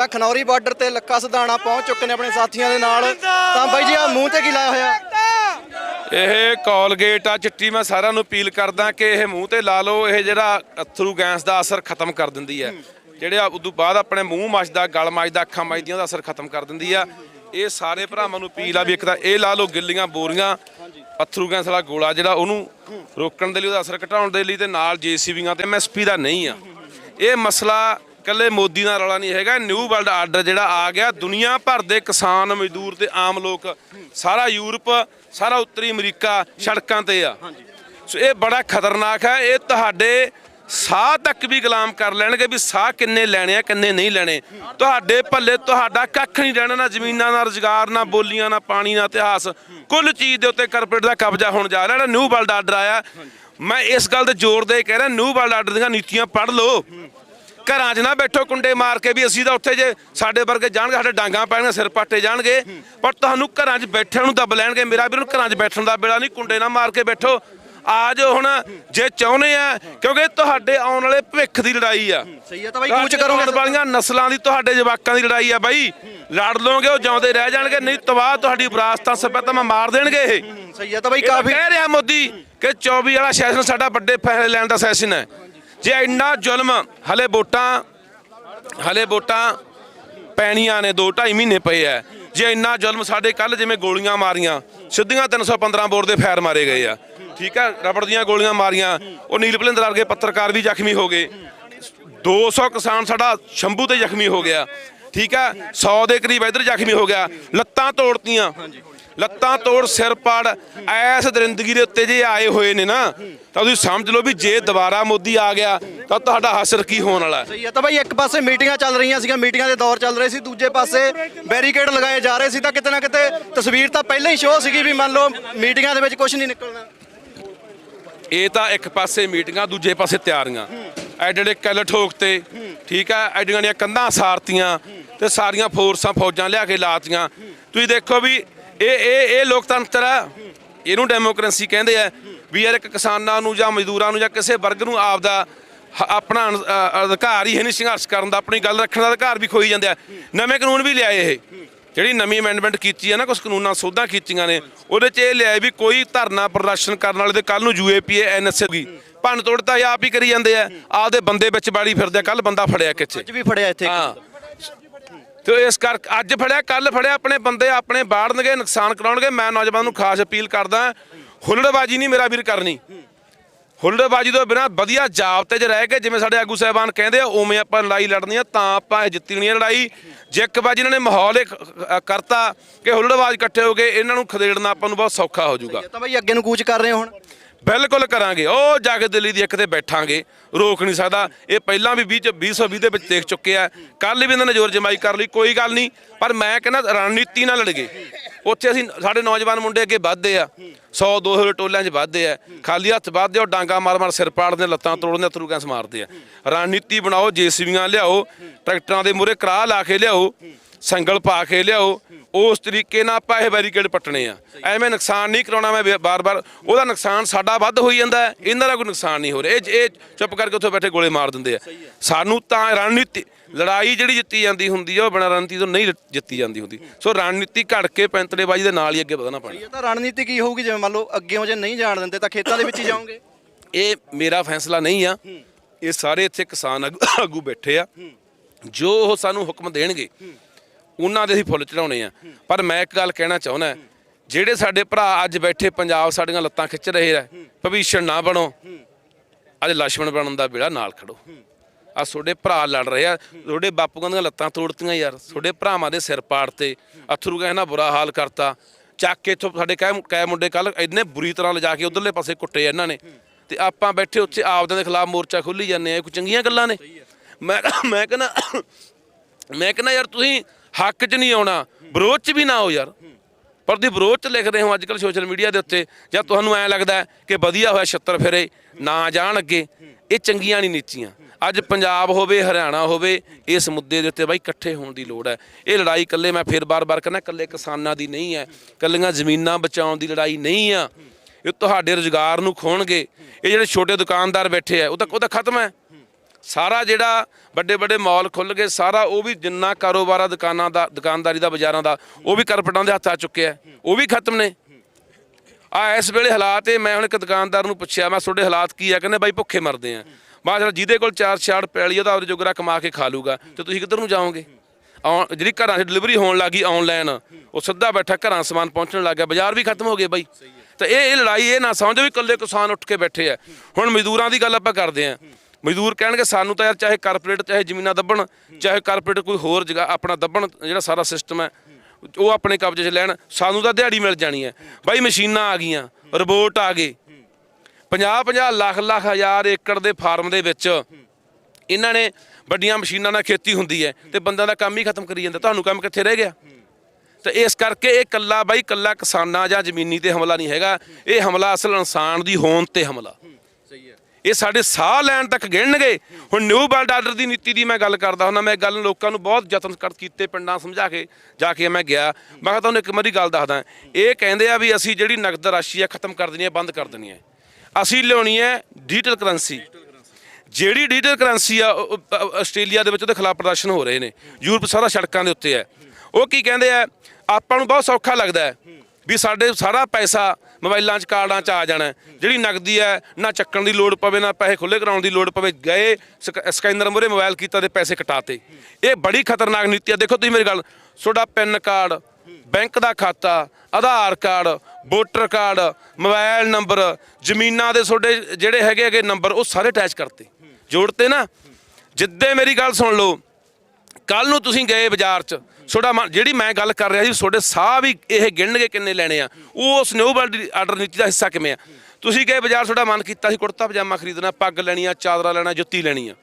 ਤਾਂ ਖਨੌਰੀ ਬਾਰਡਰ ਤੇ ਲੱਖਾ ਸਧਾਣਾ ਪਹੁੰਚ ਚੁੱਕੇ ਨੇ ਆਪਣੇ ਸਾਥੀਆਂ ਦੇ ਨਾਲ। ਤਾਂ ਬਾਈ ਜੀ ਆ ਮੂੰਹ ਤੇ ਕੀ ਲਾਇਆ ਹੋਇਆ? ਇਹ ਕੋਲਗੇਟ ਆ, ਚਿੱਟੀ ਮੈਂ ਸਾਰਿਆਂ ਨੂੰ ਅਪੀਲ ਕਰਦਾ ਕਿ ਇਹ ਮੂੰਹ ਤੇ ਲਾ ਲਓ, ਇਹ ਜਿਹੜਾ ਅਥਰੂ ਗੈਸ ਦਾ ਅਸਰ ਖਤਮ ਕਰ ਦਿੰਦੀ ਹੈ। ਜਿਹੜੇ ਉਦੋਂ ਬਾਅਦ ਆਪਣੇ ਮੂੰਹ ਮੱਚਦਾ, ਗਲ ਮੱਚਦਾ, ਅੱਖਾਂ ਮੱਚਦੀਆਂ ਦਾ ਅਸਰ ਖਤਮ ਕਰ ਦਿੰਦੀ ਆ। ਇਹ ਸਾਰੇ ਭਰਾਵਾਂ ਨੂੰ ਅਪੀਲ ਆ ਵੀ ਇੱਕ ਤਾਂ ਇਹ ਲਾ ਲਓ ਗਿੱਲੀਆਂ ਬੋਰੀਆਂ ਅਥਰੂ ਗੈਸ ਵਾਲਾ ਗੋਲਾ ਜਿਹੜਾ ਉਹਨੂੰ ਰੋਕਣ ਦੇ ਲਈ, ਉਹਦਾ ਅਸਰ ਘਟਾਉਣ ਦੇ ਲਈ ਤੇ ਨਾਲ ਜੀਸੀਬੀਆਂ ਤੇ ਐਮਐਸਪੀ ਦਾ ਨਹੀਂ ਆ। ਇਹ ਮਸਲਾ ਕੱਲੇ ਮੋਦੀ ਦਾ ਰੌਲਾ ਨਹੀਂ ਹੈਗਾ। ਨਿਊ ਵਰਲਡ ਆਰਡਰ ਜਿਹੜਾ ਆ ਗਿਆ, ਦੁਨੀਆ ਭਰ ਦੇ ਕਿਸਾਨ, ਮਜ਼ਦੂਰ ਤੇ ਆਮ ਲੋਕ, ਸਾਰਾ ਯੂਰਪ, ਸਾਰਾ ਉੱਤਰੀ ਅਮਰੀਕਾ ਸੜਕਾਂ ਤੇ ਆ। ਸੋ ਇਹ ਬੜਾ ਖਤਰਨਾਕ ਹੈ। ਇਹ ਤੁਹਾਡੇ ਸਾਹ ਤੱਕ ਵੀ ਗੁਲਾਮ ਕਰ ਲੈਣਗੇ ਵੀ ਸਾਹ ਕਿੰਨੇ ਲੈਣੇ ਆ, ਕਿੰਨੇ ਨਹੀਂ ਲੈਣੇ। ਤੁਹਾਡੇ ਭੱਲੇ ਤੁਹਾਡਾ ਕੱਖ ਨਹੀਂ ਰਹਿਣਾ, ਨਾ ਜ਼ਮੀਨਾਂ ਨਾਲ ਰੁਜ਼ਗਾਰ, ਨਾ ਬੋਲੀਆਂ, ਨਾ ਪਾਣੀ, ਨਾ ਇਤਿਹਾਸ। ਕੁੱਲ ਚੀਜ਼ ਦੇ ਉੱਤੇ ਕਾਰਪੋਰੇਟ ਦਾ ਕਬਜ਼ਾ ਹੋਣ ਜਾ ਰਿਹਾ। ਜਿਹੜਾ ਨਿਊ ਵਰਲਡ ਆਰਡਰ ਆਇਆ, ਮੈਂ ਇਸ ਗੱਲ ਤੇ ਜ਼ੋਰ ਦੇ ਕਹਿ ਰਿਹਾ ਨਿਊ ਵਰਲਡ ਆਰਡਰ ਦੀਆਂ ਨੀਤੀਆਂ ਪੜ੍ਹ ਲਓ। ਘਰਾਂ 'ਚ ਨਾ ਬੈਠੋ ਕੁੰਡੇ ਮਾਰ ਕੇ ਵੀ ਅਸੀਂ ਤਾਂ ਉੱਥੇ ਜੇ ਸਾਡੇ ਵਰਗੇ ਜਾਣਗੇ ਸਾਡੇ ਡਾਂਗਾ ਪੈਣਗੇ ਸਿਰ ਪਾਟੇ ਜਾਣਗੇ। ਪਰ ਤੁਹਾਨੂੰ ਘਰਾਂ 'ਚ ਬੈਠਣ ਨੂੰ ਦੱਬ ਲੈਣਗੇ। ਮੇਰਾ ਵੀਰ ਘਰਾਂ 'ਚ ਬੈਠਣ ਦਾ ਵੇਲਾ ਨਹੀਂ ਕੁੰਡੇ ਨਾ ਮਾਰ ਕੇ ਬੈਠੋ। ਆ ਜਾਓ ਹੁਣ ਜੇ ਚਾਹੁੰਦੇ ਆ ਕਿਉਂਕਿ ਤੁਹਾਡੇ ਆਉਣ ਵਾਲੇ ਭਵਿੱਖ ਦੀ ਲੜਾਈ ਆ। ਸਹੀ ਹੈ ਤਾਂ ਬਾਈ ਕੂਚ ਕਰੋਗੇ ਵਾਲੀਆਂ ਨਸਲਾਂ ਦੀ ਤੁਹਾਡੇ ਜਵਾਕਾਂ ਦੀ ਲੜਾਈ ਆ ਬਾਈ। ਲੜ ਲਓਗੇ ਉਹ ਜਿਉਂਦੇ ਰਹਿ ਜਾਣਗੇ ਨਹੀਂ ਤਬਾਹ ਤੁਹਾਡੀ ਵਿਰਾਸਤਾਂ ਸਭਿਅਤਾ ਮਾਰ ਦੇਣਗੇ ਇਹ। ਸਹੀ ਹੈ ਤਾਂ ਬਾਈ ਕਾਫੀ ਕਹਿ ਰਿਹਾ ਮੋਦੀ ਕਿ 24 ਵਾਲਾ ਸੈਸ਼ਨ ਸਾਡਾ ਵੱਡੇ ਫੈਸਲੇ ਲੈਣ ਦਾ ਸੈਸ਼ਨ ਹੈ। ਜੇ ਇੰਨਾ ਜ਼ੁਲਮ ਹਲੇ ਵੋਟਾਂ ਹਲੇ ਵੋਟਾਂ ਪੈਣੀਆਂ ਨੇ 2 2.5 ਮਹੀਨੇ ਪਏ ਐ, ਜੇ ਇੰਨਾ ਜ਼ੁਲਮ ਸਾਡੇ ਕੱਲ ਜਿਵੇਂ ਗੋਲੀਆਂ ਮਾਰੀਆਂ, ਸਿੱਧੀਆਂ 315 ਬੋਰ ਦੇ ਫੈਰ ਮਾਰੇ ਗਏ ਆ। ਠੀਕ ਹੈ ਰਬੜ ਦੀਆਂ ਗੋਲੀਆਂ ਮਾਰੀਆਂ, ਉਹ ਨੀਲ ਭਲਿੰਦਰ ਵਰਗੇ ਪੱਤਰਕਾਰ ਵੀ ਜ਼ਖਮੀ ਹੋ ਗਏ। 200 ਕਿਸਾਨ ਸਾਡਾ ਸ਼ੰਭੂ ਤੇ ਜ਼ਖਮੀ ਹੋ ਗਿਆ। ਠੀਕ ਹੈ 100 ਦੇ ਕਰੀਬ ਇਧਰ ਜ਼ਖਮੀ ਹੋ ਗਿਆ। ਲੱਤਾਂ ਤੋੜਤੀਆਂ। ਲੱਤਾਂ ਤੋੜ ਸਿਰ ਪਾੜ ਐਸ ਦਰਿੰਦਗੀ ਦੇ ਉੱਤੇ ਜੇ ਆਏ ਹੋਏ ਨੇ ਨਾ ਤਾਂ ਤੁਸੀਂ ਸਮਝ ਲਓ ਵੀ ਜੇ ਦੁਬਾਰਾ ਮੋਦੀ ਆ ਗਿਆ ਤਾਂ ਤੁਹਾਡਾ ਹਸਰ ਕੀ ਹੋਣ ਵਾਲਾ ਸਹੀ ਹੈ ਤਾਂ ਬਾਈ ਇੱਕ ਪਾਸੇ ਮੀਟਿੰਗਾਂ ਚੱਲ ਰਹੀਆਂ ਸੀਗੀਆਂ ਮੀਟਿੰਗਾਂ ਦੇ ਦੌਰ ਚੱਲ ਰਹੇ ਸੀ। ਦੂਜੇ ਪਾਸੇ ਬੈਰੀਕੇਡ ਲਗਾਏ ਜਾ ਰਹੇ ਸੀ। ਤਾਂ ਕਿਤੇ ਨਾ ਕਿਤੇ ਤਸਵੀਰ ਤਾਂ ਪਹਿਲਾਂ ਹੀ ਸ਼ੋਅ ਸੀਗੀ ਵੀ ਮੰਨ ਲਓ ਮੀਟਿੰਗਾਂ ਦੇ ਵਿੱਚ ਕੁਝ ਨਹੀਂ ਨਿਕਲਣਾ। ਇਹ ਤਾਂ ਇੱਕ ਪਾਸੇ ਮੀਟਿੰਗਾਂ ਦੂਜੇ ਪਾਸੇ ਤਿਆਰੀਆਂ। ਐਡੇ ਕੱਲ ਠੋਕਤੇ ਠੀਕ ਆ, ਐਡੀਆਂ ਦੀਆਂ ਕੰਧਾਂ ਸਾਰਤੀਆਂ ਤੇ ਸਾਰੀਆਂ ਫੋਰਸਾਂ ਫੌਜਾਂ ਲਿਆ ਕੇ ਲਾਤੀਆਂ। ਤੁਸੀਂ ਦੇਖੋ ਵੀ ਇਹ ਇਹ ਇਹ ਲੋਕਤੰਤਰ ਆ। ਇਹਨੂੰ ਡੈਮੋਕ੍ਰੇਸੀ ਕਹਿੰਦੇ ਆ ਵੀ ਯਾਰ ਇੱਕ ਕਿਸਾਨਾਂ ਨੂੰ ਜਾਂ ਮਜ਼ਦੂਰਾਂ ਨੂੰ ਜਾਂ ਕਿਸੇ ਵਰਗ ਨੂੰ ਆਪਦਾ ਹ- ਆਪਣਾ ਅਧਿਕਾਰ ਹੀ ਹੈ ਨਹੀਂ ਸੰਘਰਸ਼ ਕਰਨ ਦਾ, ਆਪਣੀ ਗੱਲ ਰੱਖਣ ਦਾ ਅਧਿਕਾਰ ਵੀ ਖੋਈ ਜਾਂਦੇ ਆ। ਨਵੇਂ ਕਾਨੂੰਨ ਵੀ ਲਿਆਏ ਇਹ। ਜਿਹੜੀ ਨਵੀਂ ਅਮੈਂਡਮੈਂਟ ਕੀਤੀ ਹੈ ਨਾ ਕੁਝ ਕਾਨੂੰਨਾਂ ਸੋਧਾਂ ਕੀਤੀਆਂ ਨੇ ਉਹਦੇ 'ਚ ਇਹ ਲਿਆਏ ਵੀ ਕੋਈ ਧਰਨਾ ਪ੍ਰਦਰਸ਼ਨ ਕਰਨ ਵਾਲੇ ਤੇ ਕੱਲ ਨੂੰ ਯੂਏਪੀਏ ਐਨਐਸਏ ਦੀ। ਭੰਨ ਤੋੜ ਤਾਂ ਇਹ ਆਪ ਹੀ ਕਰੀ ਜਾਂਦੇ ਆ ਆਪਦੇ ਬੰਦੇ ਵਿੱਚ ਬਾੜੀ ਫਿਰਦੇ ਕੱਲ ਬੰਦਾ ਫੜਿਆ ਕਿੱਥੇ? ਅੱਜ ਵੀ ਫੜਿਆ ਇੱਥੇ ਹਾਂ। ਤੇ ਇਸ ਕਰ ਅੱਜ ਫੜਿਆ ਕੱਲ ਫੜਿਆ ਆਪਣੇ ਬੰਦੇ ਆਪਣੇ ਬਾੜਨਗੇ ਨੁਕਸਾਨ ਕਰਾਉਣਗੇ ਮੈਂ ਨੌਜਵਾਨ ਨੂੰ ਖਾਸ ਅਪੀਲ ਕਰਦਾ ਹੁੱਲੜਬਾਜੀ ਨਹੀਂ ਮੇਰਾ ਵੀਰ ਕਰਨੀ। ਹੁੱਲੜਬਾਜੀ ਤੋਂ ਬਿਨਾਂ ਵਧੀਆ ਜਾਬਤੇ 'ਚ ਰਹਿ ਕੇ ਜਿਵੇਂ ਸਾਡੇ ਆਗੂ ਸਾਹਿਬਾਨ ਕਹਿੰਦੇ ਆ, ਉਵੇਂ ਆਪਾਂ ਲੜਾਈ ਲੜਨੀ ਆ, ਤਾਂ ਆਪਾਂ ਇਹ ਜਿੱਤਣੀ ਆ ਲੜਾਈ। ਜੇ ਇੱਕ ਜਿੱਕਬਾਜੀ ਇਹਨਾਂ ਨੇ ਮਾਹੌਲ ਇਹ ਕਰਤਾ ਕਿ ਹੁੱਲੜਬਾਜ਼ ਇਕੱਠੇ ਹੋ ਗਏ ਇਹਨਾਂ ਨੂੰ ਖਦੇੜਨਾ ਆਪਾਂ ਨੂੰ ਬਹੁਤ ਸੌਖਾ ਹੋ ਜਾਊਗਾ। ਤਾਂ ਬਾਈ ਅੱਗੇ ਨੂੰ ਕੂਚ ਕਰ ਰਹੇ ਹੁਣ। ਬਿਲਕੁਲ ਕਰਾਂਗੇ। ਉਹ ਜਾ ਕੇ ਦਿੱਲੀ ਦੀ ਇੱਕ ਤੇ ਬੈਠਾਂਗੇ, ਰੋਕ ਨਹੀਂ ਸਕਦਾ। ਇਹ ਪਹਿਲਾਂ ਵੀ 20 ਚ 220 ਦੇ ਵਿੱਚ ਦੇਖ ਚੁੱਕੇ ਆ। ਕੱਲ ਵੀ ਇਹਨਾਂ ਨੇ ਜ਼ੋਰ ਜਮਾਈ ਕਰ ਲਈ, ਕੋਈ ਗੱਲ ਨਹੀਂ। ਪਰ ਮੈਂ ਕਹਿੰਦਾ ਰਣਨੀਤੀ ਨਾਲ ਲੜਗੇ ਉੱਥੇ ਅਸੀਂ ਸਾਡੇ ਨੌਜਵਾਨ ਮੁੰਡੇ ਅੱਗੇ ਵੱਧਦੇ ਆ। 100 200 ਟੋਲਿਆਂ 'ਚ ਵੱਧਦੇ ਆ। ਖਾਲੀ ਹੱਥ ਵੱਧਦੇ ਆ, ਉਹ ਡਾਂਗਾ ਮਾਰ ਮਾਰ ਸਿਰ ਪਾੜਦੇ ਲੱਤਾਂ ਤੋੜਦੇ ਅਥਰੂ ਗੈਸ ਮਾਰਦੇ ਆ। ਰਣਨੀਤੀ ਬਣਾਓ, ਜੇਸੀਬੀਆਂ ਲਿਆਓ, ਟਰੈਕਟਰਾਂ ਦੇ ਮੂਹਰੇ ਕਰਾਹ ਲਾ ਕੇ ਲਿਆਓ। ਸੰਗਲ ਪਾ ਕੇ ਲਿਆਓ ਉਸ ਤਰੀਕੇ ਨਾਲ ਆਪਾਂ ਇਹ ਬੈਰੀਕੇਡ ਪੱਟਣੇ ਆ। ਐਵੇਂ ਨੁਕਸਾਨ ਨਹੀਂ ਕਰਾਉਣਾ ਮੈਂ ਬਾਰ-ਬਾਰ ਉਹਦਾ ਨੁਕਸਾਨ ਸਾਡਾ ਵੱਧ ਹੋਈ ਜਾਂਦਾ ਇਹਨਾਂ ਦਾ ਕੋਈ ਨੁਕਸਾਨ ਨਹੀਂ ਹੋ ਰਿਹਾ। ਇਹ ਇਹ ਚੁੱਪ ਕਰਕੇ ਉੱਥੇ ਬੈਠੇ ਗੋਲੇ ਮਾਰ ਦਿੰਦੇ ਆ। ਸਾਨੂੰ ਤਾਂ ਰਣਨੀਤੀ ਲੜਾਈ ਜਿਹੜੀ ਜਿੱਤੀ ਜਾਂਦੀ ਹੁੰਦੀ ਆ ਉਹ ਬਿਨਾਂ ਰਣਨੀਤੀ ਤੋਂ ਨਹੀਂ ਜਿੱਤੀ ਜਾਂਦੀ ਹੁੰਦੀ। ਸੋ ਰਣਨੀਤੀ ਘੜ ਕੇ ਪੈਂਤੜੇਬਾਜ਼ੀ ਦੇ ਨਾਲ ਹੀ ਅੱਗੇ ਵਧਣਾ ਪੈਣਾ। ਇਹ ਤਾਂ ਰਣਨੀਤੀ ਕੀ ਹੋਊਗੀ? ਜਿਵੇਂ ਮੰਨ ਲਓ ਅੱਗੇ ਜੇ ਨਹੀਂ ਜਾਣ ਦਿੰਦੇ ਤਾਂ ਖੇਤਾਂ ਦੇ ਵਿੱਚ ਹੀ ਜਾਓਗੇ। ਇਹ ਮੇਰਾ ਫੈਸਲਾ ਨਹੀਂ ਆ। ਇਹ ਸਾਰੇ ਇੱਥੇ ਕਿਸਾਨ ਆਗੂ ਬੈਠੇ ਆ। ਜੋ ਉਹ ਸਾਨੂੰ ਹੁਕਮ ਦੇਣਗੇ ਉਹਨਾਂ ਦੇ ਅਸੀਂ ਫੁੱਲ ਚੜਾਉਣੇ ਆ। ਪਰ ਮੈਂ ਇੱਕ ਗੱਲ ਕਹਿਣਾ ਚਾਹੁੰਦਾ ਜਿਹੜੇ ਸਾਡੇ ਭਰਾ ਅੱਜ ਬੈਠੇ ਪੰਜਾਬ ਸਾਡੀਆਂ ਲੱਤਾਂ ਖਿੱਚ ਰਹੇ ਆ, ਭਵਿਸ਼ਣ ਨਾ ਬਣੋ। ਅੱਜ ਲక్ష్ਮਣ ਬਣਨ ਦਾ ਬੇੜਾ ਨਾਲ ਖੜੋ। ਆ ਤੁਹਾਡੇ ਭਰਾ ਲੜ ਰਹੇ ਆ, ਤੁਹਾਡੇ ਬਾਪੂ ਦੀਆਂ ਲੱਤਾਂ ਤੋੜਤੀਆਂ ਯਾਰ, ਤੁਹਾਡੇ ਭਰਾਵਾਂ ਦੇ ਸਿਰ ਪਾੜ ਤੇ ਅਥਰੂ ਕਹਿੰਦਾ ਬੁਰਾ ਹਾਲ ਕਰਤਾ। ਚੱਕ ਕੇ ਇੱਥੋਂ ਸਾਡੇ ਕਹਿ ਕੈ ਮੁੰਡੇ ਕੱਲ ਇੰਨੇ ਬੁਰੀ ਤਰ੍ਹਾਂ ਲਿਜਾ ਕੇ ਉਧਰਲੇ ਪਾਸੇ ਕੁੱਟੇ ਇਹਨਾਂ ਨੇ। ਤੇ ਆਪਾਂ ਬੈਠੇ ਉੱਥੇ ਆਪਦਿਆਂ ਦੇ ਖਿਲਾਫ ਮੋਰਚਾ ਖੋਲੀ ਜਾਂਦੇ ਆ ਕੋਈ ਚੰਗੀਆਂ ਗੱਲਾਂ ਨੇ। ਮੈਂ ਮੈਂ ਕਹਿੰਦਾ ਮੈਂ ਕਹਿੰਦਾ ਯਾਰ ਤੁਸੀਂ ਹੱਕ 'ਚ ਨਹੀਂ ਆਉਣਾ, ਵਿਰੋਧ 'ਚ ਵੀ ਨਾ ਹੋ ਯਾਰ। ਪਰ ਦੀ ਵਿਰੋਧ 'ਚ ਲਿਖ ਰਹੇ ਹੋ ਅੱਜ ਕੱਲ ਸੋਸ਼ਲ ਮੀਡੀਆ ਦੇ ਉੱਤੇ, ਜਾਂ ਤੁਹਾਨੂੰ ਐ ਲੱਗਦਾ ਕਿ ਵਧੀਆ ਹੋਇਆ ਛੱਤਰ ਫਿਰੇ, ਨਾ ਜਾਣ ਅੱਗੇ, ਇਹ ਚੰਗੀਆਂ ਨਹੀਂ ਨੀਤੀਆਂ। ਅੱਜ ਪੰਜਾਬ ਹੋਵੇ, ਹਰਿਆਣਾ ਹੋਵੇ, ਇਸ ਮੁੱਦੇ ਦੇ ਉੱਤੇ ਬਾਈ ਇਕੱਠੇ ਹੋਣ ਦੀ ਲੋੜ ਹੈ। ਇਹ ਲੜਾਈ ਇਕੱਲੇ ਮੈਂ ਫਿਰ ਬਾਰ-ਬਾਰ ਕਹਿੰਦਾ, ਇਕੱਲੇ ਕਿਸਾਨਾਂ ਦੀ ਨਹੀਂ ਹੈ, ਇਕੱਲੀਆਂ ਜ਼ਮੀਨਾਂ ਬਚਾਉਣ ਦੀ ਲੜਾਈ ਨਹੀਂ ਆ। ਇਹ ਤੁਹਾਡੇ ਰੁਜ਼ਗਾਰ ਨੂੰ ਖੋਣਗੇ, ਇਹ ਜਿਹੜੇ ਛੋਟੇ ਦੁਕਾਨਦਾਰ ਬੈਠੇ ਆ, ਉਹ ਤਾਂ ਉਹ ਤਾਂ ਖਤਮ ਹੈ। ਸਾਰਾ ਜਿਹੜਾ ਵੱਡੇ ਵੱਡੇ ਮਾਲ ਖੁੱਲ ਗਏ, ਸਾਰਾ ਉਹ ਵੀ ਜਿੰਨਾ ਕਾਰੋਬਾਰ ਆ, ਦੁਕਾਨਾਂ ਦਾ, ਦੁਕਾਨਦਾਰੀ ਦਾ, ਬਾਜ਼ਾਰਾਂ ਦਾ, ਉਹ ਵੀ ਕਾਰਪੋਰੇਟਾਂ ਦੇ ਹੱਥ ਆ ਚੁੱਕਿਆ ਉਹ ਵੀ ਖਤਮ ਨੇ। ਆ ਇਸ ਵੇਲੇ ਹਾਲਾਤ ਇਹ, ਮੈਂ ਹੁਣ ਇੱਕ ਦੁਕਾਨਦਾਰ ਨੂੰ ਪੁੱਛਿਆ, ਮੈਂ ਤੁਹਾਡੇ ਹਾਲਾਤ ਕੀ ਆ? ਕਹਿੰਦੇ, ਬਾਈ, ਭੁੱਖੇ ਮਰਦੇ ਆ। ਮੈਂ ਕਿਹਾ, ਜਿਹਦੇ ਕੋਲ ਚਾਰ ਛਾੜ ਪੈਲੀ ਉਹਦਾ ਆਪਦੇ ਜੋਗਰਾ ਕਮਾ ਕੇ ਖਾ ਲੂਗਾ। ਤੇ ਤੁਸੀਂ ਕਿੱਧਰ ਨੂੰ ਜਾਓਗੇ? ਔਨ- ਜਿਹੜੀ ਘਰਾਂ 'ਚ ਡਿਲੀਵਰੀ ਹੋਣ ਲੱਗੀ ਆਨਲਾਈਨ ਉਹ ਸਿੱਧਾ ਬੈਠਾ, ਘਰਾਂ ਸਮਾਨ ਪਹੁੰਚਣ ਲੱਗ ਗਿਆ। ਬਾਜ਼ਾਰ ਵੀ ਖਤਮ ਹੋ ਗਏ ਬਾਈ। ਤਾਂ ਇਹ ਇਹ ਲੜਾਈ ਇਹ ਨਾ ਸਮਝੋ ਵੀ ਇਕੱਲੇ ਕਿਸਾਨ ਉੱਠ ਕੇ ਬੈਠੇ ਆ। ਹੁਣ ਮਜ਼ਦੂਰਾਂ ਦੀ ਗੱਲ ਆਪਾਂ ਕਰਦੇ ਆ। ਮਜ਼ਦੂਰ ਕਹਿਣਗੇ, ਸਾਨੂੰ ਤਾਂ ਯਾਰ ਚਾਹੇ ਕਾਰਪੋਰੇਟ ਚਾਹੇ ਜ਼ਮੀਨਾਂ ਦੱਬਣ, ਚਾਹੇ ਕਾਰਪੋਰੇਟ ਕੋਈ ਹੋਰ ਜਗ੍ਹਾ ਆਪਣਾ ਦੱਬਣ, ਜਿਹੜਾ ਸਾਰਾ ਸਿਸਟਮ ਹੈ, ਉਹ ਆਪਣੇ ਕਬਜ਼ੇ 'ਚ ਲੈਣ, ਸਾਨੂੰ ਤਾਂ ਦਿਹਾੜੀ ਮਿਲ ਜਾਣੀ ਹੈ। ਬਾਈ ਮਸ਼ੀਨਾਂ ਆ ਗਈਆਂ ਰੋਬੋਟ ਆ ਗਏ। 50 50 ਲੱਖ ਲੱਖ ਹਜ਼ਾਰ ਏਕੜ ਦੇ ਫਾਰਮ ਦੇ ਵਿੱਚ ਇਹਨਾਂ ਨੇ ਵੱਡੀਆਂ ਮਸ਼ੀਨਾਂ ਨਾਲ ਖੇਤੀ ਹੁੰਦੀ ਹੈ ਤੇ ਬੰਦਿਆਂ ਦਾ ਕੰਮ ਹੀ ਖਤਮ ਕਰੀ ਜਾਂਦਾ। ਤੁਹਾਨੂੰ ਕੰਮ ਕਿੱਥੇ ਰਹਿ ਗਿਆ? ਤੇ ਇਸ ਕਰਕੇ ਇਹ ਕੱਲਾ ਬਾਈ ਕੱਲਾ ਕਿਸਾਨਾਂ ਜਾਂ ਜ਼ਮੀਨੀ ਤੇ ਹਮਲਾ ਨਹੀਂ ਹੈਗਾ। ਇਹ ਹਮਲਾ ਅਸਲ ਇਨਸਾਨ ਦੀ ਹੋਂਦ ਤੇ ਹਮਲਾ। ਸਹੀ ਹੈ। ਇਹ ਸਾਡੇ ਸਾਹ ਲੈਣ ਤੱਕ ਗਿਣਨਗੇ। ਹੁਣ ਨਿਊ ਵਰਲਡ ਆਰਡਰ ਦੀ ਨੀਤੀ ਦੀ ਮੈਂ ਗੱਲ ਕਰਦਾ ਹੁੰਦਾ, ਮੈਂ ਗੱਲ ਲੋਕਾਂ ਨੂੰ ਬਹੁਤ ਯਤਨ ਕਰ, ਕੀਤੇ ਪਿੰਡਾਂ ਸਮਝਾ ਕੇ, ਜਾ ਕੇ ਮੈਂ ਗਿਆ। ਮੈਂ ਕਿਹਾ ਤੁਹਾਨੂੰ ਇੱਕ ਮਰੀ ਗੱਲ ਦੱਸਦਾ, ਇਹ ਕਹਿੰਦੇ ਆ ਵੀ ਅਸੀਂ ਜਿਹੜੀ ਨਗਦ ਰਾਸ਼ੀ ਆ ਖਤਮ ਕਰ ਦੇਣੀ ਹੈ ਬੰਦ ਕਰ ਦੇਣੀ ਹੈ ਅਸੀਂ ਲਿਆਉਣੀ ਹੈ ਡਿਜੀਟਲ ਕਰੰਸੀ ਜਿਹੜੀ ਡਿਜੀਟਲ ਕਰੰਸੀ ਆ, ਉਹ- ਆਸਟ੍ਰੇਲੀਆ ਦੇ ਵਿੱਚ ਉਹਦੇ ਖਿਲਾਫ ਪ੍ਰਦਰਸ਼ਨ ਹੋ ਰਹੇ ਨੇ। ਯੂਰਪ ਸਾਰਾ ਸੜਕਾਂ ਦੇ ਉੱਤੇ ਹੈ ਉਹ ਕੀ ਕਹਿੰਦੇ ਆ, ਆਪਾਂ ਨੂੰ ਬਹੁਤ ਸੌਖਾ ਲੱਗਦਾ ਹੈ। ਵੀ ਸਾਡੇ ਸਾਰਾ ਪੈਸਾ ਮੋਬਾਈਲਾਂ 'ਚ, ਕਾਰਡਾਂ 'ਚ ਆ ਜਾਣਾ ਜਿਹੜੀ ਨਗਦੀ ਹੈ, ਨਾ ਚੱਕਣ ਦੀ ਲੋੜ ਪਵੇ, ਨਾ ਪੈਸੇ ਖੁੱਲੇ ਕਰਾਉਣ ਦੀ ਲੋੜ ਪਵੇ, ਗਏ, ਸਕ- ਸਕੈਨਰ ਮੂਹਰੇ ਮੋਬਾਈਲ ਕੀਤਾ ਤੇ ਪੈਸੇ ਕਟਾਤੇ। ਇਹ ਬੜੀ ਖਤਰਨਾਕ ਨੀਤੀ ਹੈ। ਦੇਖੋ ਤੁਸੀਂ ਮੇਰੀ ਗੱਲ, ਤੁਹਾਡਾ ਪੈਨ ਕਾਰਡ, ਬੈਂਕ ਦਾ ਖਾਤਾ, Aadhaar card, voter card, mobile number, ਜ਼ਮੀਨਾਂ ਦੇ ਤੁਹਾਡੇ ਜਿਹੜੇ ਹੈਗੇ ਹੈਗੇ ਨੰਬਰ, ਉਹ ਸਾਰੇ ਅਟੈਚ ਕਰਤੇ। ਜੋੜਤੇ ਨਾ। ਜਿੱਦੇ ਮੇਰੀ ਗੱਲ ਸੁਣ ਲਓ ਕੱਲ ਨੂੰ ਤੁਸੀਂ ਗਏ ਬਾਜ਼ਾਰ 'ਚ ਤੁਹਾਡਾ ਮਨ- ਜਿਹੜੀ ਮੈਂ ਗੱਲ ਕਰ ਰਿਹਾ ਸੀ, ਤੁਹਾਡੇ ਸਾਹ ਵੀ ਇਹ ਗਿਣਨਗੇ ਕਿੰਨੇ ਲੈਣੇ ਆ। ਉਹ ਉਸ ਨਿਊ ਆਰਡਰ ਨੀਤੀ ਦਾ ਹਿੱਸਾ ਕਿਵੇਂ ਆ? ਤੁਸੀਂ ਗਏ ਬਾਜ਼ਾਰ ਤੁਹਾਡਾ ਮਨ ਕੀਤਾ ਸੀ ਕੁੜਤਾ ਪਜਾਮਾ ਖਰੀਦਣਾ, ਪੱਗ ਲੈਣੀ ਆ, ਚਾਦਰਾ ਲੈਣਾ, ਜੁੱਤੀ ਲੈਣੀ ਆ।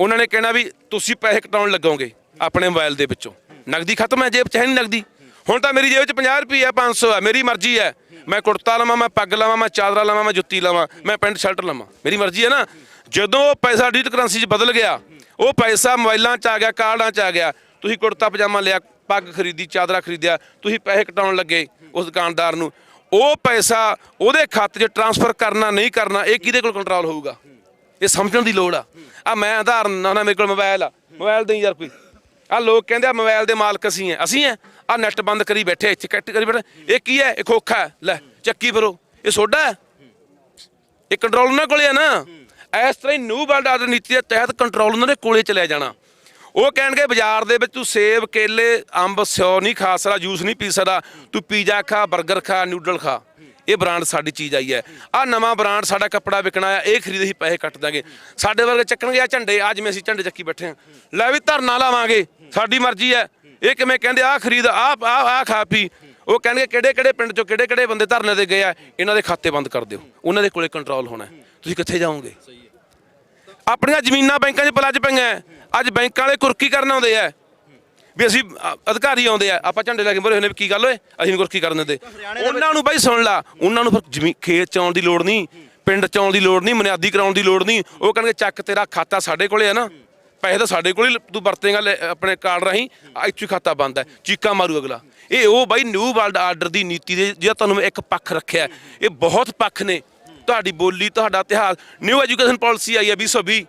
ਉਹਨਾਂ ਨੇ ਕਹਿਣਾ ਵੀ ਤੁਸੀਂ ਪੈਸੇ ਕਟਾਉਣ ਲੱਗੋਗੇ ਆਪਣੇ ਮੋਬਾਈਲ ਦੇ ਵਿੱਚੋਂ। ਨਗਦੀ ਖਤਮ ਹੈ, ਜੇਬ 'ਚ ਹੈ ਨਹੀਂ ਨਗਦੀ। ਹੁਣ ਤਾਂ ਮੇਰੀ ਜੇਬ 'ਚ 50 ਰੁਪਏ ਆ 500 ਆ, ਮੇਰੀ ਮਰਜ਼ੀ ਹੈ। ਮੈਂ ਕੁੜਤਾ ਲਵਾਂ, ਮੈਂ ਪੱਗ ਲਵਾਂ, ਮੈਂ ਚਾਦਰਾ ਲਵਾਂ, ਮੈਂ ਜੁੱਤੀ ਲਵਾਂ, ਮੈਂ ਪੈਂਟ ਸ਼ਰਟ ਲਵਾਂ। ਮੇਰੀ ਮਰਜ਼ੀ ਹੈ ਨਾ। ਜਦੋਂ ਉਹ ਪੈਸਾ ਡਿਜੀਟਲ ਕਰੰਸੀ 'ਚ ਬਦਲ ਗਿਆ, ਉਹ ਪੈਸਾ ਮੋਬਾਈਲਾਂ 'ਚ ਆ ਗਿਆ, ਕਾਰਡਾਂ 'ਚ ਆ ਗਿਆ ਤੁਸੀਂ ਕੁੜਤਾ ਪਜਾਮਾ ਲਿਆ, ਪੱਗ ਖਰੀਦੀ, ਚਾਦਰਾ ਖਰੀਦਿਆ, ਤੁਸੀਂ ਪੈਸੇ ਕਟਾਉਣ ਲੱਗੇ ਉਸ ਦੁਕਾਨਦਾਰ ਨੂੰ। ਉਹ ਪੈਸਾ ਉਹਦੇ ਖਾਤੇ 'ਚ ਟ੍ਰਾਂਸਫਰ ਕਰਨਾ, ਨਹੀਂ ਕਰਨਾ, ਇਹ ਕਿਹਦੇ ਕੋਲ ਕੰਟਰੋਲ ਹੋਊਗਾ? ਇਹ ਸਮਝਣ ਦੀ ਲੋੜ ਆ। ਆ ਮੈਂ ਆਧਾਰ ਨਾ ਨਾ ਮੇਰੇ ਕੋਲ ਮੋਬਾਈਲ ਆ। ਮੋਬਾਈਲ ਦੇਈ ਯਾਰ ਕੋਈ। ਆ ਲੋਕ ਕਹਿੰਦੇ ਆ ਮੋਬਾਈਲ ਦੇ ਮਾਲਕ ਅਸੀਂ ਆ। ਅਸੀਂ ਆ? ਆ ਨੈਟ ਬੰਦ ਕਰੀ ਬੈਠੇ, ਇੱਥੇ ਕੱਟ ਕਰੀ ਬੈਠੇ। ਇਹ ਕੀ ਹੈ ਇਹ ਖੋਖਾ ਲੈ, ਚੱਕੀ ਫਿਰੋ। ਇਹ ਸੋਡਾ ਹੈ ਇਹ ਕੰਟਰੋਲ ਉਹਨਾਂ ਕੋਲੇ ਆ ਨਾ? ਇਸ ਤਰ੍ਹਾਂ ਹੀ ਨਿਊ ਵਰਲਡ ਆਰਡਰ ਨੀਤੀ ਦੇ ਤਹਿਤ ਕੰਟਰੋਲ ਉਹਨਾਂ ਦੇ ਕੋਲੇ ਚਲਿਆ ਜਾਣਾ। ਉਹ ਕਹਿਣਗੇ ਬਾਜ਼ਾਰ ਦੇ ਵਿੱਚ ਤੂੰ ਸੇਬ, ਕੇਲੇ, ਅੰਬ ਸਿਓ ਨਹੀਂ ਖਾ ਸਕਦਾ, ਜੂਸ ਨਹੀਂ ਪੀ ਸਕਦਾ, ਤੂੰ ਪੀਜ਼ਾ ਖਾ 버ਗਰ ਖਾ, ਨੂਡਲ ਖਾ। ਇਹ ਬ੍ਰਾਂਡ ਸਾਡੀ ਚੀਜ਼ ਆਈ ਹੈ। ਆ ਨਵਾਂ ਬ੍ਰਾਂਡ ਸਾਡਾ ਕੱਪੜਾ ਵਿਕਣਾ ਆ, ਇਹ ਖਰੀਦ ਅਸੀਂ ਪੈਸੇ ਕੱਟ ਦਾਂਗੇ ਸਾਡੇ ਵਰਗੇ ਚੱਕਣਗੇ ਆ ਝੰਡੇ ਅੱਜ ਮੈਂ ਅਸੀਂ ਝੰਡੇ ਚੱਕੀ ਬੈਠੇ ਆ ਲੈ ਵੀ ਧਰਨਾ ਲਾਵਾਂਗੇ, ਸਾਡੀ ਮਰਜ਼ੀ ਹੈ। ਇਹ ਕਿਵੇਂ ਕਹਿੰਦੇ ਆ ਖਰੀਦ ਆ ਆ ਆ ਖਾ ਪੀ। ਉਹ ਕਹਿਣਗੇ, ਕਿਹੜੇ ਕਿਹੜੇ ਪਿੰਡ ਚੋਂ ਕਿਹੜੇ ਕਿਹੜੇ ਬੰਦੇ ਧਰਨੇ ਤੇ ਗਏ ਆ, ਇਹਨਾਂ ਦੇ ਖਾਤੇ ਬੰਦ ਕਰ ਦਿਓ। ਉਹਨਾਂ ਦੇ ਕੋਲੇ ਕੰਟਰੋਲ ਹੋਣਾ ਤੁਸੀਂ ਕਿੱਥੇ ਜਾਓਗੇ? ਆਪਣੀਆਂ ਜ਼ਮੀਨਾਂ ਬੈਂਕਾਂ 'ਚ ਪਲੱਜ ਪਈਆਂ। ਅੱਜ ਬੈਂਕਾਂ ਵਾਲੇ ਕੁਰਕੀ ਕਰਨ ਆਉਂਦੇ ਆ ਵੀ ਅਸੀਂ ਅਧਿਕਾਰੀ ਆਉਂਦੇ ਆ ਆਪਾਂ ਝੰਡੇ ਲੈ ਕੇ ਮਰੇ ਹੋਏ ਨੇ ਵੀ ਕੀ ਗੱਲ ਓਏ ਅਸੀਂ ਕੁਰਕੀ ਕਰਨ ਦਿੰਦੇ। ਉਹਨਾਂ ਨੂੰ ਬਾਈ ਸੁਣ ਲਾ ਉਹਨਾਂ ਨੂੰ ਫਿਰ ਜ਼ਮੀਨ ਖੇਤ ਚ ਆਉਣ ਦੀ ਲੋੜ ਨਹੀਂ ਪਿੰਡ ਚ ਆਉਣ ਦੀ ਲੋੜ ਨਹੀਂ ਬੁਨਿਆਦੀ ਕਰਾਉਣ ਦੀ ਲੋੜ ਨਹੀਂ। ਉਹ ਕਹਿਣਗੇ ਚੱਕ ਤੇਰਾ ਖਾਤਾ ਸਾਡੇ ਕੋਲੇ ਆ ਨਾ। ਪੈਸੇ ਤਾਂ ਸਾਡੇ ਕੋਲ ਹੀ ਤੂੰ ਵਰਤੇਗਾ ਆਪਣੇ ਕਾਰਡ ਰਾਹੀਂ ਇੱਥੇ ਹੀ ਖਾਤਾ ਬੰਦ ਹੈ ਚੀਕਾ ਮਾਰੂ ਅਗਲਾ। ਇਹ ਉਹ ਬਾਈ ਨਿਊ ਵਰਲਡ ਆਰਡਰ ਦੀ ਨੀਤੀ ਦੇ ਜਿਹੜਾ ਤੁਹਾਨੂੰ ਮੈਂ ਇੱਕ ਪੱਖ ਰੱਖਿਆ। ਇਹ ਬਹੁਤ ਪੱਖ ਨੇ। ਤੁਹਾਡੀ ਬੋਲੀ ਤੁਹਾਡਾ ਇਤਿਹਾਸ ਨਿਊ ਐਜੂਕੇਸ਼ਨ ਪਾਲਿਸੀ ਆਈ ਹੈ 2020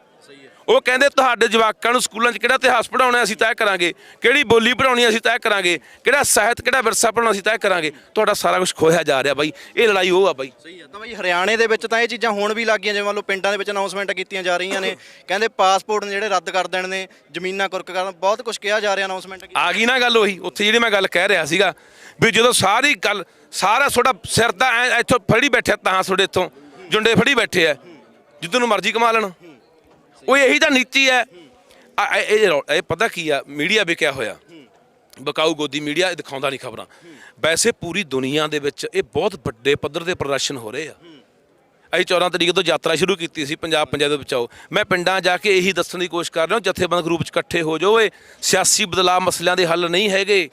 ਉਹ ਕਹਿੰਦੇ ਤੁਹਾਡੇ ਜਵਾਕਾਂ ਨੂੰ ਸਕੂਲਾਂ 'ਚ ਕਿਹੜਾ ਇਤਿਹਾਸ ਪੜਾਉਣਾ ਅਸੀਂ ਤੈਅ ਕਰਾਂਗੇ। ਕਿਹੜੀ ਬੋਲੀ ਪੜਾਉਣੀ ਅਸੀਂ ਤੈਅ ਕਰਾਂਗੇ। ਕਿਹੜਾ ਸਾਹਿਤ ਕਿਹੜਾ ਵਿਰਸਾ ਪੜਾਉਣਾ ਅਸੀਂ ਤੈਅ ਕਰਾਂਗੇ। ਤੁਹਾਡਾ ਸਾਰਾ ਕੁਝ ਖੋਇਆ ਜਾ ਰਿਹਾ ਬਾਈ। ਇਹ ਲੜਾਈ ਉਹ ਆ ਬਾਈ। ਸਹੀ ਹੈ ਤਾਂ ਬਈ ਹਰਿਆਣੇ ਦੇ ਵਿੱਚ ਤਾਂ ਇਹ ਚੀਜ਼ਾਂ ਹੁਣ ਵੀ ਲੱਗੀਆਂ ਜਿਵੇਂ ਮੰਨ ਲਓ ਪਿੰਡਾਂ ਦੇ ਵਿੱਚ ਅਨਾਉਂਸਮੈਂਟ ਕੀਤੀਆਂ ਜਾ ਰਹੀਆਂ ਨੇ। ਕਹਿੰਦੇ ਪਾਸਪੋਰਟ ਨੇ ਜਿਹੜੇ ਰੱਦ ਕਰ ਦੇਣ ਨੇ ਜ਼ਮੀਨਾਂ ਕੁਰਕ ਕਰਨ ਬਹੁਤ ਕੁਝ ਕਿਹਾ ਜਾ ਰਿਹਾ ਅਨਾਉਂਸਮੈਂਟ ਆ ਗਈ ਨਾ ਗੱਲ ਉਹੀ। ਉੱਥੇ ਜਿਹੜੀ ਮੈਂ ਗੱਲ ਕਹਿ ਰਿਹਾ ਸੀਗਾ ਵੀ ਜਦੋਂ ਸਾਰੀ ਗੱਲ ਸਾਰਾ ਤੁਹਾਡਾ ਸਿਰ ਦਾ ਇੱਥੋਂ ਫੜੀ ਬੈਠਿਆ ਤਾਂ ਤੁਹਾਡੇ ਇੱਥੋਂ। ਜੁੰਡੇ ਫੜੀ ਬੈਠੇ ਆ ਜਿੱਦੋਂ ਨੂੰ ਮਰਜ਼ੀ ਕਮਾ ਲੈਣ। ਉਹ ਇਹੀ ਤਾਂ ਨੀਤੀ ਹੈ ਇਹ ਇਹ ਪਤਾ ਕੀ ਆ, ਮੀਡੀਆ ਵਿਕਿਆ ਹੋਇਆ। ਬਕਾਊ ਗੋਦੀ ਮੀਡੀਆ ਦਿਖਾਉਂਦਾ ਨਹੀਂ ਖਬਰਾਂ। ਵੈਸੇ ਪੂਰੀ ਦੁਨੀਆ ਦੇ ਵਿੱਚ ਇਹ ਬਹੁਤ ਵੱਡੇ ਪੱਧਰ ਦੇ ਪ੍ਰਦਰਸ਼ਨ ਹੋ ਰਹੇ ਆ। ਅਸੀਂ 14 ਤਰੀਕ ਤੋਂ ਯਾਤਰਾ ਸ਼ੁਰੂ ਕੀਤੀ ਸੀ, ਪੰਜਾਬ ਪੰਜਾਬ ਦੇ ਬਚਾਓ ਮੈਂ ਪਿੰਡਾਂ ਜਾ ਕੇ ਇਹੀ ਦੱਸਣ ਦੀ ਕੋਸ਼ਿਸ਼ ਕਰ ਰਿਹਾ ਹਾਂ, ਜਥੇਬੰਦ ਗਰੁੱਪ 'ਚ ਇਕੱਠੇ ਹੋ ਜਾਓ ਏ ਸਿਆਸੀ ਬਦਲਾਅ ਮਸਲਿਆਂ ਦੇ ਹੱਲ ਨਹੀਂ ਹੈਗੇ।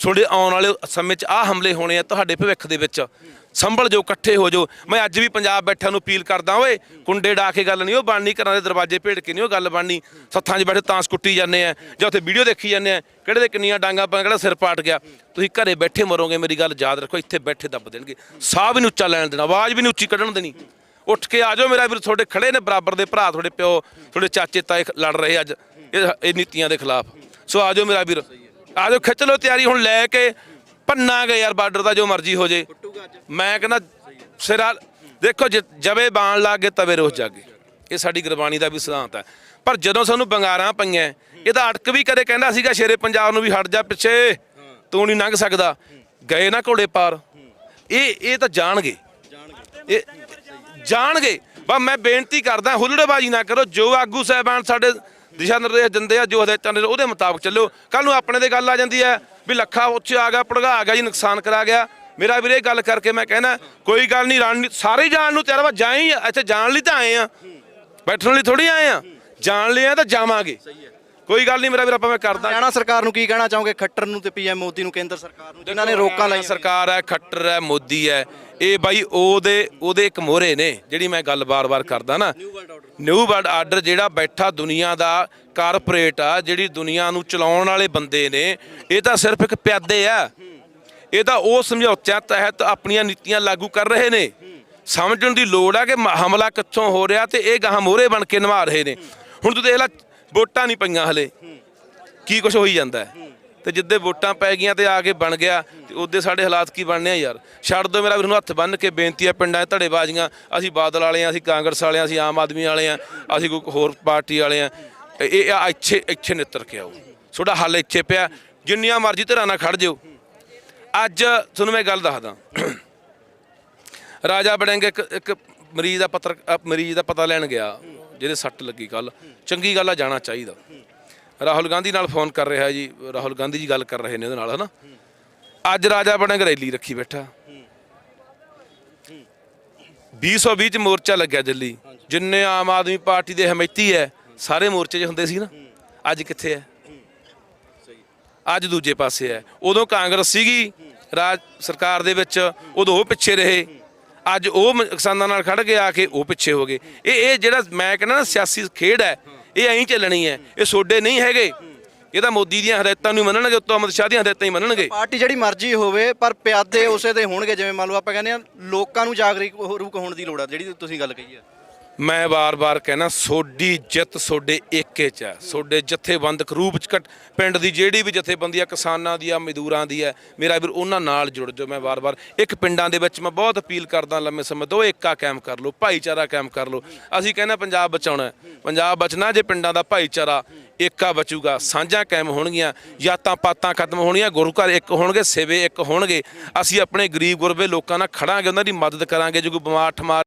ਤੁਹਾਡੇ ਆਉਣ ਵਾਲੇ ਸਮੇਂ 'ਚ ਆਹ ਹਮਲੇ ਹੋਣੇ ਆ ਤੁਹਾਡੇ ਭਵਿੱਖ ਦੇ ਵਿੱਚ। ਸੰਭਲ ਜੋ ਇਕੱਠੇ ਹੋ ਜਾਓ। ਮੈਂ ਅੱਜ ਵੀ ਪੰਜਾਬ ਬੈਠਿਆਂ ਨੂੰ ਅਪੀਲ ਕਰਦਾ ਓਏ, ਕੁੰਡੇ ਡਾ ਕੇ ਗੱਲ ਨਹੀਂ ਉਹ ਬਣਨੀ, ਘਰਾਂ ਦੇ ਦਰਵਾਜ਼ੇ ਭੇੜ ਕੇ ਨਹੀਂ ਉਹ ਗੱਲ ਬਣਨੀ। ਸੱਥਾਂ 'ਚ ਬੈਠੇ ਤਾਂ ਕੁੱਟੀ ਜਾਂਦੇ ਆ, ਜਾਂ ਉੱਥੇ ਵੀਡੀਓ ਦੇਖੀ ਜਾਂਦੇ ਆ, ਕਿਹੜੇ ਦੇ ਕਿੰਨੀਆਂ ਡਾਂਗਾ ਪਾ, ਕਿਹੜਾ ਸਿਰ ਪਾਟ ਗਿਆ। ਤੁਸੀਂ ਘਰੇ ਬੈਠੇ ਮਰੋਗੇ, ਮੇਰੀ ਗੱਲ ਯਾਦ ਰੱਖੋ, ਇੱਥੇ ਬੈਠੇ ਦੱਬ ਦੇਣਗੇ। ਸਾਹ ਵੀ ਨਹੀਂ ਉੱਚਾ ਲੈਣ ਦੇਣਾ, ਆਵਾਜ਼ ਵੀ ਨਹੀਂ ਉੱਚੀ ਕੱਢਣ ਦੇਣੀ। ਉੱਠ ਕੇ ਆ ਜਾਓ ਮੇਰਾ ਵੀਰ, ਤੁਹਾਡੇ ਖੜੇ ਨੇ ਬਰਾਬਰ ਦੇ ਭਰਾ, ਤੁਹਾਡੇ ਪਿਓ, ਤੁਹਾਡੇ ਚਾਚੇ, ਤਾਏ ਲੜ ਰਹੇ ਅੱਜ ਇਹ ਨੀਤੀਆਂ ਦੇ ਖਿਲਾਫ। ਸੋ ਆ ਜਾਓ ਮੇਰਾ ਵੀਰ। ਆ ਜਾਓ ਖਿੱਚ ਲਓ ਤਿਆਰੀ ਹੁਣ ਲੈ ਕੇ ਭੰਨਾਂਗੇ ਯਾਰ ਬਾਰਡਰ ਦਾ ਜੋ ਮਰਜ਼ੀ ਹੋ ਜੇ। ਮੈਂ ਕਹਿੰਦਾ ਸਿਰਾ ਦੇਖੋ ਜਵੇ ਬਾਣ ਲੱਗ ਗਏ ਤਵੇ ਰੋਸ ਜਾਗੇ। ਇਹ ਸਾਡੀ ਗੁਰਬਾਣੀ ਦਾ ਵੀ ਸਿਧਾਂਤ ਹੈ। ਪਰ ਜਦੋਂ ਸਾਨੂੰ ਬੰਗਾਰਾਂ ਪਈਆਂ ਇਹ ਤਾਂ ਅਟਕ ਵੀ ਕਦੇ ਕਹਿੰਦਾ ਸੀਗਾ ਸ਼ੇਰੇ ਪੰਜਾਬ ਨੂੰ ਵੀ ਹਟ ਜਾ ਪਿੱਛੇ। ਤੂੰ ਨਹੀਂ ਲੰਘ ਸਕਦਾ। ਗਏ ਨਾ ਘੋੜੇ ਪਾਰ। ਇਹ ਇਹ ਤਾਂ ਜਾਣਗੇ। ਇਹ ਜਾਣਗੇ। ਬਸ ਮੈਂ ਬੇਨਤੀ ਕਰਦਾ, ਹੁੱਲੜਬਾਜੀ ਨਾ ਕਰੋ। ਜੋ ਆਗੂ ਸਾਹਿਬਾਨ ਸਾਡੇ ਦਿਸ਼ਾ ਨਿਰਦੇਸ਼ ਦਿੰਦੇ ਆ, ਜੋ ਹਦਾਇਤਾਂ ਨੇ, ਉਹਦੇ ਮੁਤਾਬਕ ਚੱਲੋ ਕੱਲ ਨੂੰ ਆਪਣੇ ਦੇ ਗੱਲ ਆ ਜਾਂਦੀ ਹੈ ਵੀ ਲੱਖਾ ਉੱਥੇ ਆ ਗਿਆ, ਭੜਗਾ ਆ ਗਿਆ ਜੀ, ਨੁਕਸਾਨ ਕਰਾ ਗਿਆ। ਮੇਰਾ ਵੀਰੇ ਇਹ ਗੱਲ ਕਰਕੇ ਮੈਂ ਕਹਿਣਾ, ਕੋਈ ਗੱਲ ਨਹੀਂ, ਰਣ, ਸਾਰੇ ਜਾਣ ਨੂੰ ਤਿਆਰ ਵਾ ਜਾਈ ਇੱਥੇ ਜਾਣ ਲਈ ਤਾਂ ਆਏ ਆ। ਬੈਠਣ ਲਈ ਥੋੜੀ ਆਏ ਆ। ਜਾਣ ਲਈ ਆ ਤਾਂ ਜਾਵਾਂਗੇ। ਕੋਈ ਗੱਲ ਨਹੀਂ ਮੇਰਾ ਵੀਰ ਆਪਾਂ ਮੈਂ ਕਰਦਾ। ਹਰਿਆਣਾ ਸਰਕਾਰ ਨੂੰ ਕੀ ਕਹਿਣਾ ਚਾਹੋਗੇ? ਖੱਟਰ ਨੂੰ ਤੇ ਪੀਐਮ ਮੋਦੀ ਨੂੰ ਕੇਂਦਰ ਸਰਕਾਰ ਨੂੰ ਜਿਨ੍ਹਾਂ ਨੇ ਰੋਕਾਂ ਲਾਈਆਂ ਸਰਕਾਰ ਹੈ ਖੱਟਰ ਹੈ ਮੋਦੀ ਹੈ। ਇਹ ਬਾਈ ਉਹਦੇ ਉਹਦੇ ਇੱਕ ਮੋਹਰੇ ਨੇ ਜਿਹੜੀ ਮੈਂ ਗੱਲ ਬਾਰ-ਬਾਰ ਕਰਦਾ ਨਾ। ਨਿਊ ਵਰਲਡ ਆਰਡਰ ਜਿਹੜਾ ਬੈਠਾ ਦੁਨੀਆ ਦਾ ਕਾਰਪੋਰੇਟ ਆ ਜਿਹੜੀ ਦੁਨੀਆ ਨੂੰ ਚਲਾਉਣ ਵਾਲੇ ਬੰਦੇ ਨੇ ਇਹ ਤਾਂ ਸਿਰਫ ਇੱਕ ਪਿਆਦੇ ਆ। ਇਹ ਤਾਂ ਉਹ ਸਮਝੌਤਿਆਂ ਤਹਿਤ ਆਪਣੀਆਂ ਨੀਤੀਆਂ ਲਾਗੂ ਕਰ ਰਹੇ ਨੇ। ਸਮਝਣ ਦੀ ਲੋੜ ਆ ਕਿ ਹਮਲਾ ਕਿੱਥੋਂ ਹੋ ਰਿਹਾ ਤੇ ਇਹ ਗਾਹਾਂ ਮੋਹਰੇ ਬਣ ਕੇ ਨਿਭਾ ਰਹੇ ਨੇ। ਹੁਣ ਤੂੰ ਦੇਖ ਲੈ ਵੋਟਾਂ ਨਹੀਂ ਪਈਆਂ ਹਲੇ। ਕੀ ਕੁਝ ਹੋਈ ਜਾਂਦਾ ਹੈ? ਤੇ ਜਿੱਦੇ ਵੋਟਾਂ ਪੈ ਗਈਆਂ ਤੇ ਆ ਕੇ ਬਣ ਗਿਆ, ਤੇ ਉਹਦੇ ਸਾਡੇ ਹਾਲਾਤ ਕੀ ਬਣਨੇ ਆ ਯਾਰ? ਛੱਡ ਦੋ ਮੇਰਾ ਵੀਰ ਨੂੰ ਹੱਥ ਬੰਨ ਕੇ ਬੇਨਤੀ ਆ, ਪਿੰਡਾਂ 'ਚ ਧੜੇਬਾਜ਼ੀਆਂ। ਅਸੀਂ ਬਾਦਲ ਵਾਲੇ ਆ, ਅਸੀਂ ਕਾਂਗਰਸ ਵਾਲੇ ਆ, ਅਸੀਂ ਆਮ ਆਦਮੀ ਵਾਲੇ ਆ, ਅਸੀਂ ਕੋਈ ਹੋਰ ਪਾਰਟੀ ਵਾਲੇ ਆ। ਇਹ ਆ ਇੱਥੇ ਇੱਥੇ ਨਿੱਤਰ ਕੇ ਆਓ। ਤੁਹਾਡਾ ਹੱਲ ਇੱਥੇ ਪਿਆ। ਜਿੰਨੀਆਂ ਮਰਜ਼ੀ ਧਿਰਾਂ ਨਾਲ ਖੜ ਜਿਓ। ਅੱਜ ਤੁਹਾਨੂੰ ਮੈਂ ਗੱਲ ਦੱਸਦਾ। ਰਾਜਾ ਬੜਿੰਗ ਇੱਕ ਇੱਕ ਮਰੀਜ਼ ਦਾ ਪੱਤਰ ਮਰੀਜ਼ ਦਾ ਪਤਾ ਲੈਣ ਗਿਆ। ਜਿਹਦੇ ਸੱਟ ਲੱਗੀ ਕੱਲ ਚੰਗੀ ਗੱਲ ਆ, ਜਾਣਾ ਚਾਹੀਦਾ। ਰਾਹੁਲ ਗਾਂਧੀ ਨਾਲ ਫੋਨ ਕਰ ਰਿਹਾ ਜੀ, ਰਾਹੁਲ ਗਾਂਧੀ ਜੀ ਗੱਲ ਕਰ ਰਹੇ ਨੇ ਉਹਦੇ ਨਾਲ, ਹਨਾ? ਅੱਜ ਰਾਜਾ ਬੜਿੰਗ ਰੈਲੀ ਰੱਖੀ ਬੈਠਾ। 220 ਚ ਮੋਰਚਾ ਲੱਗਿਆ ਦਿੱਲੀ। ਜਿੰਨੇ ਆਮ ਆਦਮੀ ਪਾਰਟੀ ਦੇ ਹਮੈਤੀ ਹੈ ਸਾਰੇ ਮੋਰਚੇ 'ਚ ਹੁੰਦੇ ਸੀ ਨਾ। ਅੱਜ ਕਿੱਥੇ ਹੈ ਅੱਜ ਦੂਜੇ ਪਾਸੇ ਹੈ ਉਦੋਂ ਕਾਂਗਰਸ ਸੀਗੀ, ਰਾਜ ਸਰਕਾਰ ਦੇ ਵਿੱਚ, ਉਦੋਂ ਉਹ ਪਿੱਛੇ ਰਹੇ। ਅੱਜ ਉਹ ਮ- ਕਿਸਾਨਾਂ ਨਾਲ ਖੜ ਕੇ ਆ ਕੇ ਉਹ ਪਿੱਛੇ ਹੋ ਗਏ। ਇਹ ਇਹ ਜਿਹੜਾ ਮੈਂ ਕਹਿੰਦਾ ਨਾ ਸਿਆਸੀ ਖੇਡ ਹੈ, ਇਹ ਐਂ ਚੱਲਣੀ ਹੈ। ਇਹ ਸੋਡੇ ਨਹੀਂ ਹੈਗੇ। ਇਹ ਤਾਂ ਮੋਦੀ ਦੀਆਂ ਹਦਾਇਤਾਂ ਨੂੰ ਹੀ ਮੰਨਣਗੇ, ਉੱਤੋਂ ਅਮਿਤ ਸ਼ਾਹ ਦੀਆਂ ਹਦਾਇਤਾਂ ਹੀ ਮੰਨਣਗੇ। ਪਾਰਟੀ ਜਿਹੜੀ ਮਰਜ਼ੀ ਹੋਵੇ, ਪਰ ਪਿਆਦੇ ਉਸੇ ਦੇ ਹੋਣਗੇ, ਜਿਵੇਂ ਮੰਨ ਲਓ ਆਪਾਂ ਕਹਿੰਦੇ ਆ ਲੋਕਾਂ ਨੂੰ ਜਾਗਰੂਕ ਹੋਣ ਦੀ ਲੋੜ ਆ, ਜਿਹੜੀ ਤੁਸੀਂ ਗੱਲ ਕਹੀ ਆ। ਮੈਂ ਵਾਰ-ਵਾਰ ਕਹਿਣਾ, ਸੋਡੀ ਜਿੱਤ ਸੋਡੇ ਏਕੇ ਚ ਹੈ। ਸੋਡੇ ਜਥੇਬੰਦਕ ਰੂਪ ਚ ਘਟ- ਪਿੰਡ ਦੀ ਜਿਹੜੀ ਵੀ ਜਥੇਬੰਦੀ ਆ, ਕਿਸਾਨਾਂ ਦੀ ਆ, ਮਜ਼ਦੂਰਾਂ ਦੀ ਹੈ ਮੇਰਾ ਵੀਰ ਉਹਨਾਂ ਨਾਲ ਜੁੜ ਜਾਓ। ਮੈਂ ਵਾਰ-ਵਾਰ ਇੱਕ ਪਿੰਡਾਂ ਦੇ ਵਿੱਚ ਮੈਂ ਬਹੁਤ ਅਪੀਲ ਕਰਦਾ ਲੰਮੇ ਸਮੇਂ ਤੋਂ ਏਕਾ ਕਾਇਮ ਕਰ ਲਓ, ਭਾਈਚਾਰਾ ਕਾਇਮ ਕਰ ਲਓ। ਅਸੀਂ ਕਹਿੰਦੇ ਪੰਜਾਬ ਬਚਾਉਣਾ ਪੰਜਾਬ ਬਚਣਾ ਜੇ ਪਿੰਡਾਂ ਦਾ ਭਾਈਚਾਰਾ ਏਕਾ ਬਚੂਗਾ, ਸਾਂਝਾਂ ਕਾਇਮ ਹੋਣਗੀਆਂ ਜਾਤਾਂ ਪਾਤਾਂ ਖਤਮ ਹੋਣਗੀਆਂ ਗੁਰੂ ਘਰ ਇੱਕ ਹੋਣਗੇ, ਸੇਵੇ ਇੱਕ ਹੋਣਗੇ। ਅਸੀਂ ਆਪਣੇ ਗਰੀਬ ਗੁਰਬੇ ਲੋਕਾਂ ਨਾਲ ਖੜਾਂਗੇ, ਉਹਨਾਂ ਦੀ ਮਦਦ ਕਰਾਂਗੇ, ਜੇ ਕੋਈ ਬਿਮਾਰ ਠਮਾਰ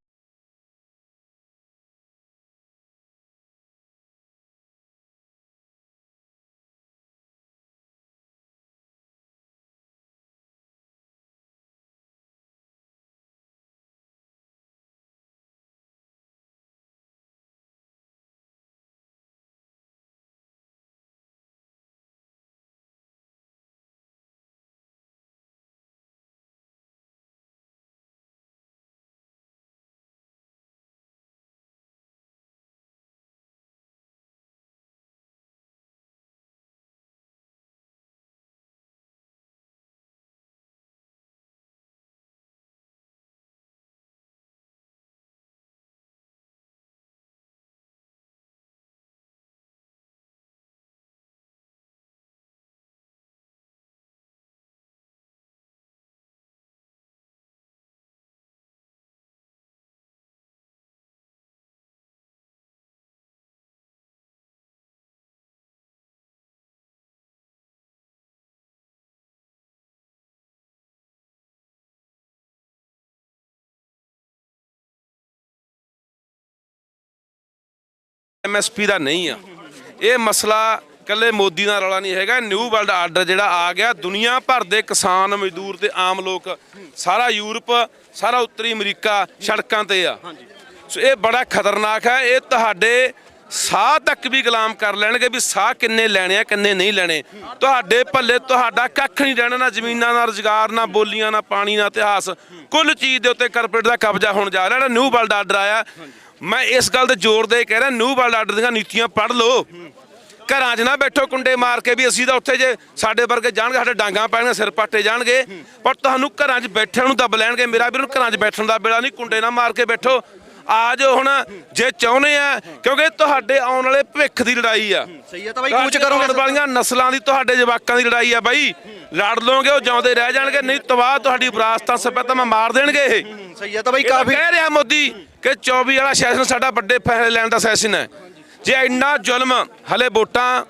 ਐਮਐਸਪੀ ਦਾ ਨਹੀਂ ਆ। ਇਹ ਮਸਲਾ ਕੱਲੇ ਮੋਦੀ ਨਾਲ ਰੌਲਾ ਨਹੀਂ ਹੈਗਾ। ਨਿਊ ਵਰਲਡ ਆਰਡਰ ਜਿਹੜਾ ਆ ਗਿਆ, ਦੁਨੀਆ ਭਰ ਦੇ ਕਿਸਾਨ, ਮਜ਼ਦੂਰ ਤੇ ਆਮ ਲੋਕ, ਸਾਰਾ ਯੂਰਪ, ਸਾਰਾ ਉੱਤਰੀ ਅਮਰੀਕਾ ਸੜਕਾਂ ਤੇ ਆ। ਸੋ ਇਹ ਬੜਾ ਖਤਰਨਾਕ ਹੈ। ਇਹ ਤੁਹਾਡੇ ਸਾਹ ਤੱਕ ਵੀ ਗੁਲਾਮ ਕਰ ਲੈਣਗੇ ਵੀ ਸਾਹ ਕਿੰਨੇ ਲੈਣੇ ਆ, ਕਿੰਨੇ ਨਹੀਂ ਲੈਣੇ। ਤੁਹਾਡੇ ਭੱਲੇ ਤੁਹਾਡਾ ਕੱਖ ਨਹੀਂ ਰਹਿਣਾ, ਨਾ ਜ਼ਮੀਨਾਂ ਨਾਲ ਰੁਜ਼ਗਾਰ, ਨਾ ਬੋਲੀਆਂ, ਨਾ ਪਾਣੀ, ਨਾ ਇਤਿਹਾਸ। ਕੁੱਲ ਚੀਜ਼ ਦੇ ਉੱਤੇ ਕਾਰਪੋਰੇਟ ਦਾ ਕਬਜ਼ਾ ਹੋਣ ਜਾ ਰਿਹਾ। ਨਿਊ ਵਰਲਡ ਆਰਡਰ ਆਇਆ ਮੈਂ ਇਸ ਗੱਲ ਤੇ ਜ਼ੋਰ ਦੇ ਕਹਿ ਰਿਹਾ ਨਿਊ ਵਰਲਡ ਆਰਡਰ ਦੀਆਂ ਨੀਤੀਆਂ ਪੜ੍ਹ ਲਓ। ਘਰਾਂ 'ਚ ਨਾ ਬੈਠੋ ਕੁੰਡੇ ਮਾਰ ਕੇ ਵੀ ਅਸੀਂ ਤਾਂ ਉੱਥੇ ਜੇ ਸਾਡੇ ਵਰਗੇ ਜਾਣਗੇ, ਸਾਡੇ ਡਾਂਗਾ ਪੈਣਗੇ ਸਿਰ ਪਾਟੇ ਜਾਣਗੇ। ਪਰ ਤੁਹਾਨੂੰ ਘਰਾਂ 'ਚ ਬੈਠਣ ਨੂੰ ਦੱਬ ਲੈਣਗੇ। ਮੇਰਾ ਵੀਰ ਨੂੰ ਘਰਾਂ 'ਚ ਬੈਠਣ ਦਾ ਵੇਲਾ ਨਹੀਂ, ਕੁੰਡੇ ਨਾ ਮਾਰ ਕੇ ਬੈਠੋ। ਆ ਜਾਓ ਹੁਣ ਜੇ ਚਾਹੁੰਦੇ ਆ ਕਿਉਂਕਿ ਤੁਹਾਡੇ ਆਉਣ ਵਾਲੇ ਭਵਿੱਖ ਦੀ ਲੜਾਈ ਆ। ਸਹੀ ਹੈ ਤਾਂ ਬਾਈ ਕੂਚ ਤੁਹਾਡੇ ਆਉਣ ਕਰੋਗੇ ਵਾਲੀਆਂ ਨਸਲਾਂ ਦੀ ਤੁਹਾਡੇ ਜਵਾਕਾਂ ਦੀ ਲੜਾਈ ਆ ਬਾਈ। ਲੜ ਲਓਗੇ ਉਹ ਜਿਉਂਦੇ ਰਹਿ ਜਾਣਗੇ ਨਹੀਂ ਤਬਾਹ ਤੁਹਾਡੀ ਵਿਰਾਸਤਾਂ ਸਭਿਅਤਾ ਮੈਂ ਮਾਰ ਦੇਣਗੇ ਇਹ। ਸਹੀ ਹੈ ਤਾਂ ਬਾਈ ਕਾਫੀ ਕਹਿ ਰਿਹਾ ਮੋਦੀ ਕਿ 24 ਵਾਲਾ ਸੈਸ਼ਨ ਸਾਡਾ ਵੱਡੇ ਫੈਸਲੇ ਲੈਣ ਦਾ ਸੈਸ਼ਨ ਹੈ। ਜੇ ਇੰਨਾ ਜ਼ੁਲਮ ਹਲੇ ਵੋਟਾਂ